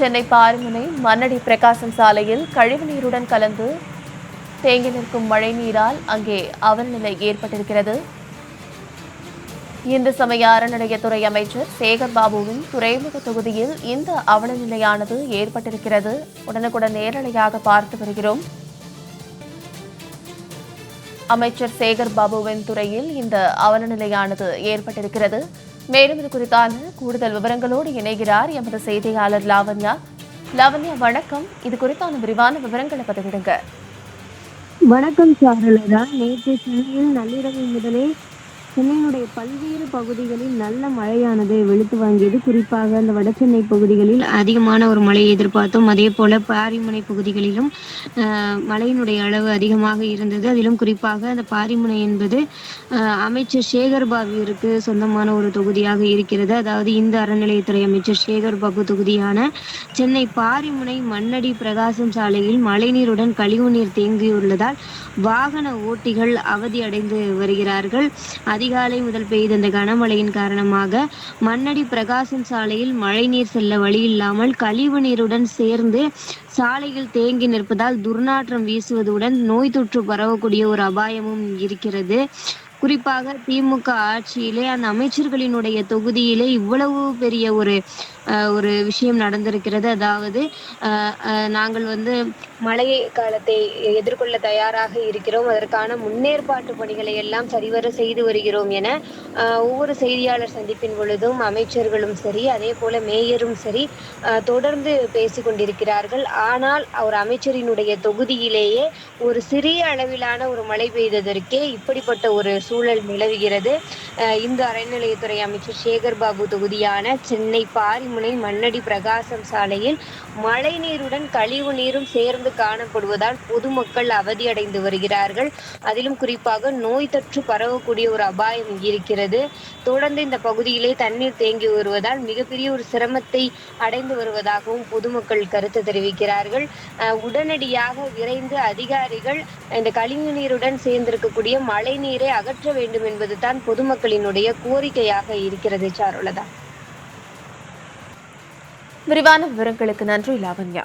சென்னை பாரிமுனை மன்னடி பிரகாசம் சாலையில் கழிவுநீருடன் கலந்து தேங்கி நிற்கும் மழைநீரால் அங்கே அவல்நிலை ஏற்பட்டிருக்கிறது. இந்து சமய அறநிலையத்துறை அமைச்சர் சேகர் பாபுவின் துறைமுக தொகுதியில் இந்த அவலநிலையானது ஏற்பட்டிருக்கிறது. உடனுக்குடன் நேரலையாக பார்த்து வருகிறோம். அமைச்சர் சேகர் பாபுவின் துறையில் இந்த அவலநிலையானது ஏற்பட்டிருக்கிறது. மேலும் இது குறித்தான கூடுதல் விவரங்களோடு இணைகிறார் எமது செய்தியாளர் லாவண்யா. லாவண்யா வணக்கம். இது குறித்தான விரிவான விவரங்களை பதிவிடுங்க. வணக்கம் சாரலதா. நேற்று சென்னையில் நள்ளிரவு முதலே சென்னையினுடைய பல்வேறு பகுதிகளில் நல்ல மழையானது வெளுத்து வாங்கியது. குறிப்பாக அந்த வடசென்னை பகுதிகளில் அதிகமான ஒரு மழையை எதிர்பார்த்தோம். அதே போல பாரிமுனை பகுதிகளிலும் மழையினுடைய அளவு அதிகமாக இருந்தது. அதிலும் குறிப்பாக அந்த பாரிமுனை என்பது அமைச்சர் சேகர் பாபுவிற்கு சொந்தமான ஒரு தொகுதியாக இருக்கிறது. அதாவது இந்த அறநிலையத்துறை அமைச்சர் சேகர் பாபு தொகுதியான சென்னை பாரிமுனை மண்ணடி பிரகாசம் சாலையில் மழைநீருடன் கழிவுநீர் தேங்கியுள்ளதால் வாகன ஓட்டிகள் அவதியடைந்து வருகிறார்கள். அதிகாலை முதல் பெய்த இந்த கனமழையின் காரணமாக மண்ணடி பிரகாசம் சாலையில் மழைநீர் செல்ல வழி இல்லாமல் கழிவு நீருடன் சேர்ந்து சாலையில் தேங்கி நிற்பதால் துர்நாற்றம் வீசுவதுடன் நோய் தொற்று பரவக்கூடிய ஒரு அபாயமும் இருக்கிறது. குறிப்பாக திமுக ஆட்சியிலே அந்த அமைச்சர்களினுடைய தொகுதியிலே இவ்வளவு பெரிய ஒரு ஒரு விஷயம் நடந்திருக்கிறது. அதாவது நாங்கள் வந்து மழை காலத்தை எதிர்கொள்ள தயாராக இருக்கிறோம். அதற்கான முன்னேற்பாட்டு பணிகளை எல்லாம் சரிவர செய்து வருகிறோம் என ஒவ்வொரு செய்தியாளர் சந்திப்பின் பொழுதும் அமைச்சர்களும் சரி அதே போல மேயரும் சரி தொடர்ந்து பேசி கொண்டிருக்கிறார்கள். ஆனால் ஒரு அமைச்சரினுடைய தொகுதியிலேயே ஒரு சிறிய அளவிலான ஒரு மழை பெய்ததற்கே இப்படிப்பட்ட ஒரு சூழல் நிலவுகிறது. இந்து அறநிலையத்துறை அமைச்சர் சேகர் பாபு தொகுதியான சென்னை பாரிமுனை மண்ணடி பிரகாசம் சாலையில் மழைநீருடன் கழிவு நீரும் சேர்ந்து காணப்படுவதால் பொதுமக்கள் அவதியடைந்து வருகிறார்கள். அதிலும் குறிப்பாக நோய் தொற்று பரவக்கூடிய ஒரு அபாயம் இருக்கிறது. தொடர்ந்து இந்த பகுதியிலே தண்ணீர் தேங்கி வருவதால் மிகப்பெரிய ஒரு சிரமத்தை அடைந்து வருவதாகவும் பொதுமக்கள் கருத்து தெரிவிக்கிறார்கள். உடனடியாக விரைந்து அதிகாரிகள் இந்த கழிவு நீருடன் சேர்ந்திருக்கக்கூடிய மழை நீரை அகற்ற வேண்டும் என்பது தான் பொதுமக்கள் பொதுமக்களினுடைய கோரிக்கையாக இருக்கிறது சாருலதா விரிவான விவரங்களுக்கு நன்றி லாவண்யா.